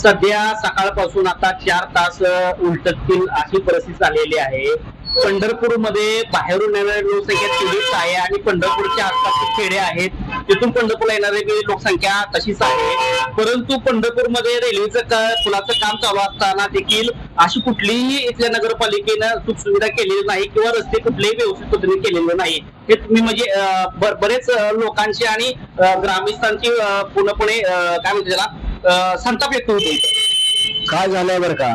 सध्या सकाळपासून आता चार तास उलटतील अशी परिस्थिती झालेली आहे. पंढरपूरमध्ये बाहेरून येणारी लोकसंख्या तेवढीच आहे आणि पंढरपूरच्या आसपासचे खेडे आहेत तिथून पंढरपूरला येणारी लोकसंख्या तशीच आहे. परंतु पंढरपूरमध्ये रेल्वेचं पुलाचं काम चालू असताना देखील अशी कुठलीही इथल्या नगरपालिकेनं सुखसुविधा केलेली नाही किंवा रस्ते कुठलेही व्यवस्थित पद्धतीने केलेले नाही. हे तुम्ही म्हणजे बरेच लोकांची आणि ग्रामस्थांची पूर्णपणे काय म्हणते त्याला? संताप व्यक्त होतो काय झालंय बरं का?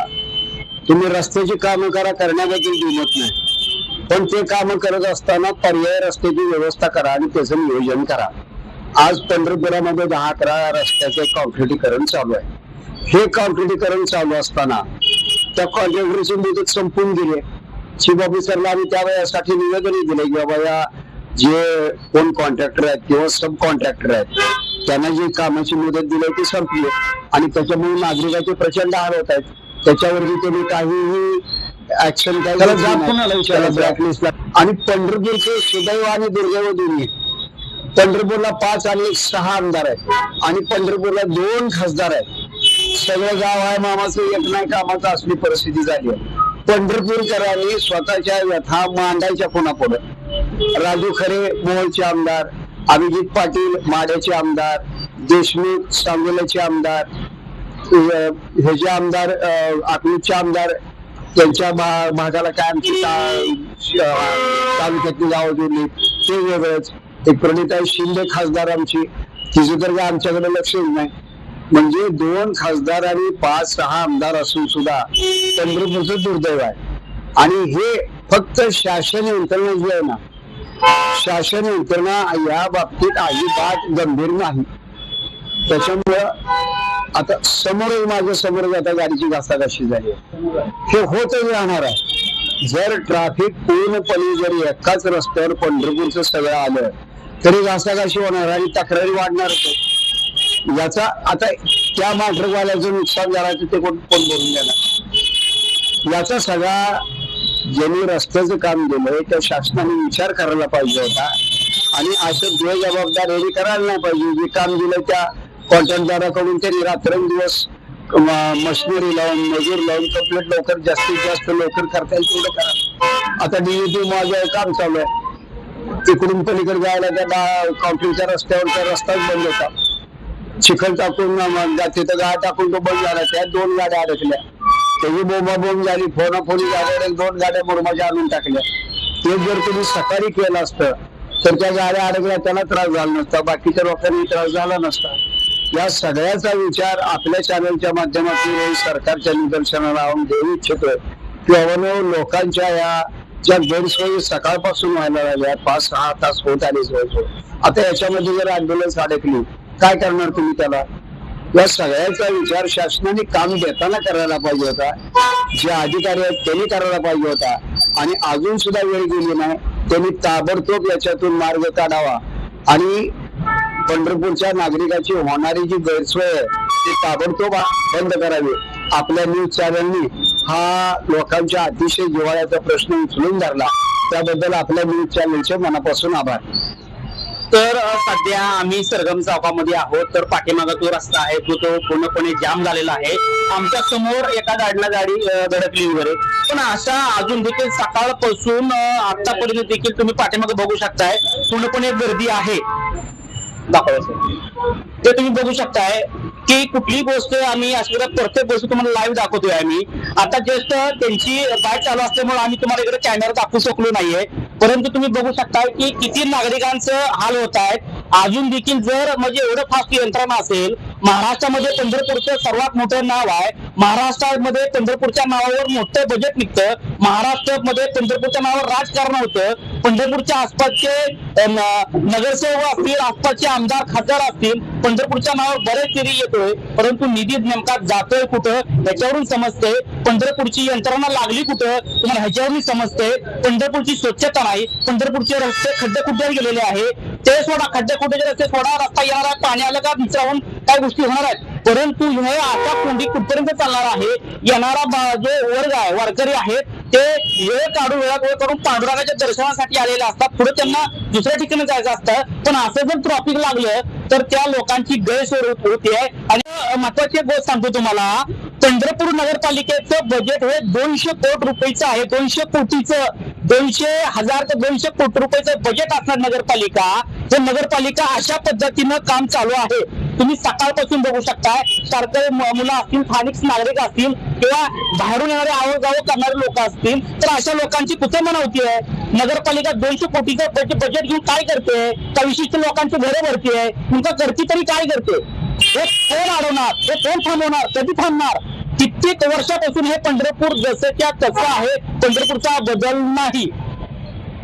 तुम्ही रस्त्याची कामं करा करण्याबद्दल दुमत नाही. पण ते कामं करत असताना पर्याय रस्त्याची व्यवस्था करा आणि त्याचं नियोजन करा. आज पंढरपुरामध्ये दहा अकरा रस्त्याचे कॉन्क्रिटीकरण चालू आहे. हे कॉन्क्रिटीकरण चालू असताना त्या कॉन्ट्रॅक्टरची मुदत संपून गेली चीफ ऑफिसरला आम्ही त्या वेळेसाठी निवेदनही दिले की बाबा या जे कोण कॉन्ट्रॅक्टर आहेत किंवा सब कॉन्ट्रॅक्टर आहेत त्यांना जी कामाची मुदत दिली ती संपली. आणि त्याच्यामुळे नागरिकाचे प्रचंड हाल होत आहेत. त्याच्यावरती त्यांनी काहीही ऍक्शन काही आणि पंढरपूरचे सुदैव आणि दुर्दैव दोन्ही पंढरपूरला पाच आणि सहा आमदार आहेत. आणि पंढरपूरला दोन खासदार आहेत. सगळं गाव आहे मामाचं एक नाही कामाचं असली परिस्थिती झाली आहे. पंढरपूरकरांनी स्वतःच्या व्यथा मांडायच्या पुन्हा पुढे राजू खरे मोहोळचे आमदार. अभिजित पाटील माड्याचे आमदार देशमुख सांगोल्याचे आमदार हे जे आमदार अ, आमदार त्यांच्या भा- भागाला काय आमची ता- तालुक्यातली गावं जोडली. ते वेगळंच. एक प्रणिता शिंदे खासदार आमची. तिचं तर काय आमच्याकडे लक्षच नाही. म्हणजे दोन खासदार आणि पाच सहा आमदार असून सुद्धा चंद्रपूरचं दुर्दैव आहे. आणि हे फक्त शासन यंत्रणा जी आहे ना. शासन यंत्रणा या बाबतीत अजिबात गंभीर नाही. त्याच्यामुळं आता समोर माझ्यासमोर आता गाडीची घासाघाशी झाली. हे होतच राहणार आहे. जर ट्रॅफिक पूर्णपणे जर एकाच रस्त्यावर पंढरपूरचं सगळं आलं तरी घासाघाशी होणार आणि तक्रारी वाढणार याचा आता त्या मार्गवाल्याचं नुकसान झालं ते कोण कोण बोलून देणार? याचा सगळा ज्यांनी रस्त्याचं काम दिलंय त्या शासनाने विचार करायला पाहिजे होता. आणि असं बेजबाबदार यांनी करायला नाही पाहिजे. जे काम दिलं त्या कॉन्ट्रॅक्टदाराकडून त्यांनी रात्रंदिवस मशिनरी लावून मजूर लावून कंप्लीट लवकर जास्तीत जास्त लवकर करता येईल तेवढं करा. आता डीएटी माझं काम चालू आहे. तिकडून पलीकडे जायला त्या रस्त्यावर रस्त्यावरचा रस्ताच बंद होता. चिखल टाकून मग तिथं गाळ टाकून तो बंद झाला. त्या दोन गाड्या अडकल्या. त्याची बोंबा बोंब झाली फोनाफोनी झाल्यावर दोन गाड्या मुरमाच्या आणून टाकल्या. ते जर तुम्ही सकाळी केलं असतं तर त्या गाड्या अडकल्या त्याला त्रास झाला नसता बाकीच्या लोकांनी त्रास झाला नसता. या सगळ्याचा विचार आपल्या चॅनलच्या माध्यमातून सरकारच्या निदर्शनाला आणून देऊ इच्छितोय की अवनव लोकांच्या या ज्या गैरसोयी सकाळपासून व्हायला लागल्या पाच सहा तास होत आले आता याच्यामध्ये जर अँब्युलन्स अडकली काय करणार तुम्ही त्याला? या सगळ्याचा विचार शासनाने काम देताना करायला पाहिजे होता. जे अधिकारी आहेत त्यांनी करायला पाहिजे होता. आणि अजून सुद्धा वेळ गेली नाही. त्यांनी ताबडतोब याच्यातून मार्ग काढावा. आणि पंढरपूरच्या नागरिकाची होणारी जी गैरसोय आहे ती ताबडतोब बंद करावी. आपल्या न्यूज चॅनलनी हा लोकांच्या अतिशय जिव्हाळ्याचा प्रश्न उचलून धरला. त्याबद्दल आपल्या न्यूज चॅनलचे मनापासून आभार. तर सध्या आम्ही सरगम चौकामध्ये आहोत. तर पाठीमागा तो रस्ता आहे तो तो पूर्णपणे जाम झालेला आहे. आमच्यासमोर एका गाडीला गाडी धडकली वगैरे. पण अशा अजून देखील सकाळपासून आतापर्यंत देखील तुम्ही पाठीमागे बघू शकताय. पूर्णपणे गर्दी आहे. दाखवा ते तुम्ही बघू शकताय की कुठली गोष्ट आम्ही असलेल्या प्रत्येक गोष्ट तुम्हाला लाईव्ह दाखवतोय आम्ही. आता जस्ट त्यांची बाय चालू असल्यामुळे आम्ही तुम्हाला इकडे कॅमेरा दाखवू शकलो नाहीये. परंतु तुम्ही बघू शकताय की किती नागरिकांचं हाल होत आहेत. अजून देखील जर म्हणजे एवढं फास्ट यंत्रणा असेल महाराष्ट्रामध्ये चंद्रपूरचं सर्वात मोठं नाव आहे. महाराष्ट्रामध्ये चंद्रपूरच्या नावावर मोठं बजेट निघतं. महाराष्ट्रामध्ये चंद्रपूरच्या नावावर राजकारण होतं. पंढरपूरच्या आसपासचे नगरसेवक असतील आसपासचे आमदार खासदार असतील पंढरपूरच्या नावावर बरेच निधी येतोय. परंतु निधी नेमका जातोय कुठं? ह्याच्यावरून समजते पंढरपूरची यंत्रणा लागली कुठं? तुम्हाला ह्याच्यावरून समजते पंढरपूरची स्वच्छता नाही. पंढरपूरचे रस्ते खड्डे कुठे गेलेले आहे? ते सोडा खड्डे खुड्ड्याचे रस्ते सोडा रस्ता येणार आहे पाणी आलं का विचारून काय गोष्टी होणार आहेत. परंतु हे आता कोंडी कुठपर्यंत चालणार आहे येणारा जो वर्ग आहे वारकरी आहेत ते वेळ काढून वेळा वेळ करून पांडुरंगाच्या दर्शनासाठी आलेले असतात. पुढे त्यांना दुसऱ्या ठिकाणी जायचं असतं. पण असं जर ट्रॉफिक लागलं तर त्या लोकांची गैरसोय होती. होते आहे आणि महत्वाची एक गोष्ट सांगतो तुम्हाला पंढरपूर नगरपालिकेचं बजेट हे दोनशे कोटी रुपयेचं आहे दोनशे कोटीचं. दोनशे हजार ते दोनशे कोटी रुपयाचं बजेट असणार नगरपालिका तर नगरपालिका अशा पद्धतीनं काम चालू आहे. तुम्ही सकाळपासून बघू शकताय सरकारी मुलं असतील स्थानिक नागरिक असतील किंवा बाहेरून येणारे आवडगाव करणारे लोक असतील तर अशा लोकांची कुठे होती आहे? नगरपालिका दोनशे कोटीचं बजेट बजेट घेऊन काय करते? का विशिष्ट लोकांची घरं भरतीये आहे तुमका तरी काय करते? हे कोण अडवणार? हे कोण थांबवणार? कधी थांबणार? कित्येक वर्षापासून हे पंढरपूर जसंच्या तसं आहे पंढरपूरचा बदल नाही.